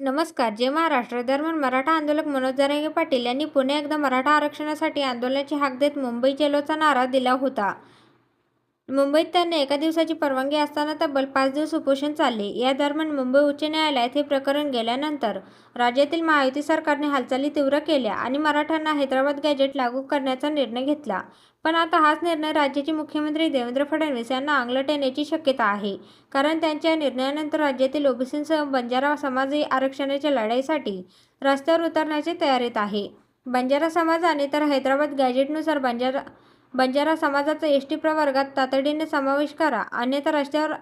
नमस्कार जय महाराष्ट्र दरम्यान मराठा आंदोलक मनोज जरांगे पाटील यांनी पुन्हा एकदा मराठा आरक्षणासाठी आंदोलनाची हाक देत मुंबई चलोचा नारा दिला होता. मुंबईत त्यांना एका दिवसाची परवानगी असताना तब्बल पाच दिवस उपोषण चालले. या दरम्यान मुंबई उच्च न्यायालयात हे प्रकरण गेल्यानंतर राज्यातील महायुती सरकारने हालचाली तीव्र केल्या आणि मराठ्यांना हैदराबाद गॅजेट लागू करण्याचा निर्णय घेतला. पण आता हाच निर्णय राज्याचे मुख्यमंत्री देवेंद्र फडणवीस यांना अंगलट येण्याची शक्यता आहे. कारण त्यांच्या निर्णयानंतर राज्यातील ओबीसींसह बंजारा समाजही आरक्षणाच्या लढाईसाठी रस्त्यावर उतरण्याची तयारीत आहे. बंजारा समाजाने तर हैदराबाद गॅजेटनुसार बंजारा बंजारा समाजाचा एस टी प्रवर्गात तातडीने समावेश करा अन्यथा रस्त्यावर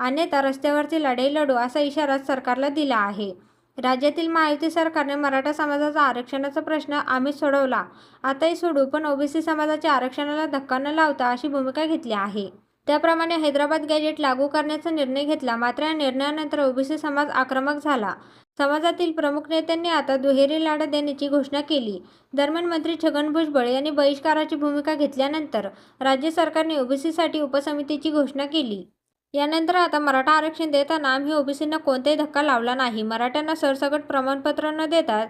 अन्यथा रस्त्यावरची लढाई लढू असा इशारा सरकारला दिला आहे. राज्यातील महायुती सरकारने मराठा समाजाचा आरक्षणाचा प्रश्न आम्ही सोडवला. आताही सोडू पण ओबीसी समाजाच्या आरक्षणाला धक्का न लावता अशी भूमिका घेतली आहे. त्याप्रमाणे हैदराबाद गॅजेट लागू करण्याचा निर्णय घेतला मात्र या निर्णयानंतर ओबीसी समाज आक्रमक झाला. समाजातील प्रमुख नेत्यांनी आता दुहेरी लाडा देण्याची घोषणा केली. दरम्यान मंत्री छगन भुजबळ यांनी बहिष्काराची भूमिका घेतल्यानंतर राज्य सरकारने ओबीसीसाठी उपसमितीची घोषणा केली. यानंतर आता मराठा आरक्षण देताना आम्ही ओबीसींना कोणताही धक्का लावला नाही. मराठ्यांना सरसकट प्रमाणपत्र न देतात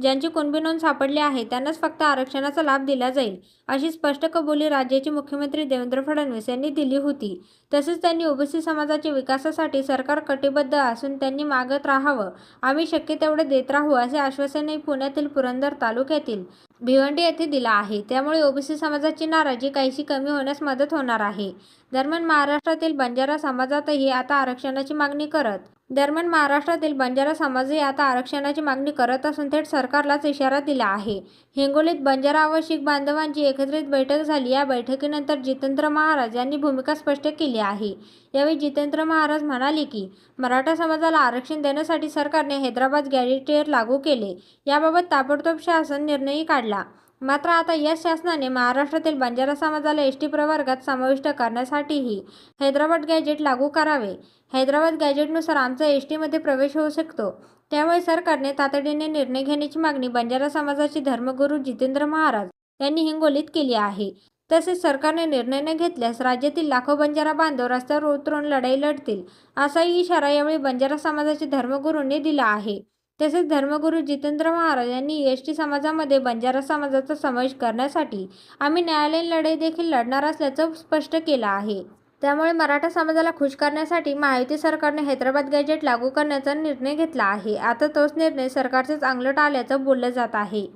ज्यांची कुणबी नोंद सापडली आहे त्यांनाच फक्त आरक्षणाचा लाभ दिला जाईल अशी स्पष्ट कबुली राज्याचे मुख्यमंत्री देवेंद्र फडणवीस यांनी दिली होती. तसेच त्यांनी ओबीसी समाजाच्या विकासासाठी सरकार कटिबद्ध असून त्यांनी मागत राहावं आम्ही शक्य तेवढे देत राहू असे आश्वासनही पुण्यातील पुरंदर तालुक्यातील भिवंडी येथे दिला आहे. त्यामुळे ओबीसी समाजाची नाराजी काहीशी कमी होण्यास मदत होणार आहे. दरम्यान महाराष्ट्रातील बंजारा समाजातही आता आरक्षणाची मागणी करत दरम्यान महाराष्ट्रातील बंजारा समाजही आता आरक्षणाची मागणी करत असून थेट सरकारलाच इशारा दिला आहे. हिंगोलीत बंजारा व शीख बांधवांची एकत्रित बैठक झाली. या बैठकीनंतर जितेंद्र महाराज यांनी भूमिका स्पष्ट केली आहे. यावेळी जितेंद्र महाराज म्हणाले की मराठा समाजाला आरक्षण देण्यासाठी सरकारने हैदराबाद गॅरिटेअर लागू केले. याबाबत ताबडतोब शासन निर्णयही काढला. मात्र आता या शासनाने महाराष्ट्रातील बंजारा समाजाला एस टी प्रवर्गात समाविष्ट करण्यासाठीही हैदराबाद गॅजेट लागू करावे. हैदराबाद गॅजेटनुसार आमचा एस टीमध्ये प्रवेश होऊ शकतो. त्यामुळे सरकारने तातडीने निर्णय घेण्याची मागणी बंजारा समाजाचे धर्मगुरू जितेंद्र महाराज यांनी हिंगोलीत केली आहे. तसेच सरकारने निर्णय न घेतल्यास राज्यातील लाखो बंजारा बांधव रस्त्यावर उतरून लढाई लढतील असाही इशारा यावेळी बंजारा समाजाचे धर्मगुरूंनी दिला आहे. तसेच धर्मगुरू जितेंद्र महाराज यांनी एस टी समाजामध्ये बंजारा समाजाचा समावेश करण्यासाठी आम्ही न्यायालयीन लढाई देखील लढणार असल्याचं स्पष्ट केलं आहे. त्यामुळे मराठा समाजाला खुश करण्यासाठी महायुती सरकारने हैदराबाद गॅजेट लागू करण्याचा निर्णय घेतला आहे. आता तोच निर्णय सरकारचेच अंगलट आल्याचं बोललं जात आहे.